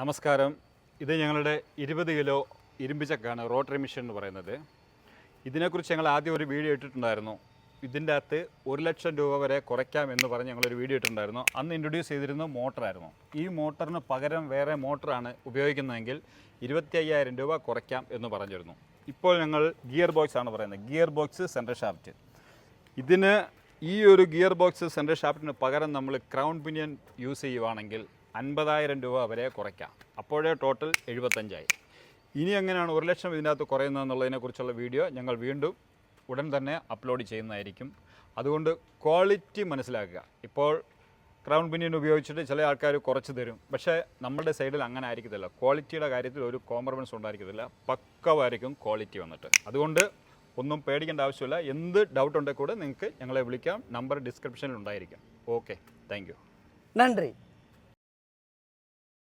നമസ്കാരം. ഇത് ഞങ്ങളുടെ ഇരുപത് കിലോ ഇരുമ്പ് ചക്കാണ് റോട്ടറി മിഷൻ എന്ന് പറയുന്നത്. ഇതിനെക്കുറിച്ച് ഞങ്ങൾ ആദ്യം ഒരു വീഡിയോ ഇട്ടിട്ടുണ്ടായിരുന്നു. ഇതിന്റെ അകത്ത് ഒരു ലക്ഷം രൂപ വരെ കുറയ്ക്കാം എന്ന് പറഞ്ഞ് ഞങ്ങളൊരു വീഡിയോ ഇട്ടിട്ടുണ്ടായിരുന്നു. അന്ന് ഇൻട്രൊഡ്യൂസ് ചെയ്തിരുന്ന മോട്ടറായിരുന്നു. ഈ മോട്ടറിന് പകരം വേറെ മോട്ടറാണ് ഉപയോഗിക്കുന്നതെങ്കിൽ ഇരുപത്തി അയ്യായിരം രൂപ കുറയ്ക്കാം എന്ന് പറഞ്ഞിരുന്നു. ഇപ്പോൾ ഞങ്ങൾ ഗിയർ ബോക്സ് ആണ് പറയുന്നത്. Gear box central shaft. ഇതിന് ഈ ഒരു ഗിയർ ബോക്സ് സെൻട്രൽ ഷാഫ്റ്റിന് പകരം നമ്മൾ ക്രൗൺ പിനിയൻ യൂസ് ചെയ്യുവാണെങ്കിൽ അൻപതായിരം രൂപ വരെ കുറയ്ക്കാം. അപ്പോഴേ ടോട്ടൽ എഴുപത്തഞ്ചായി. ഇനി എങ്ങനെയാണ് ഒരു ലക്ഷം ഇതിനകത്ത് കുറയുന്നതെന്നുള്ളതിനെക്കുറിച്ചുള്ള വീഡിയോ ഞങ്ങൾ വീണ്ടും ഉടൻ തന്നെ അപ്ലോഡ് ചെയ്യുന്നതായിരിക്കും. അതുകൊണ്ട് ക്വാളിറ്റി മനസ്സിലാക്കുക. ഇപ്പോൾ ക്രൗൺ പിന്നിയൻ ഉപയോഗിച്ചിട്ട് ചില ആൾക്കാർ കുറച്ച് തരും. പക്ഷേ നമ്മുടെ സൈഡിൽ അങ്ങനെ ആയിരിക്കത്തില്ല. ക്വാളിറ്റിയുടെ കാര്യത്തിൽ ഒരു കോംപ്രമൈസ് ഉണ്ടായിരിക്കത്തില്ല. പക്കവായിരിക്കും ക്വാളിറ്റി വന്നിട്ട്. അതുകൊണ്ട് ഒന്നും പേടിക്കേണ്ട ആവശ്യമില്ല. എന്ത് ഡൗട്ട് ഉണ്ടെങ്കിൽ കൂടെ നിങ്ങൾക്ക് ഞങ്ങളെ വിളിക്കാം. നമ്പർ ഡിസ്ക്രിപ്ഷനിൽ ഉണ്ടായിരിക്കാം. ഓക്കെ താങ്ക് യു നന്ദി.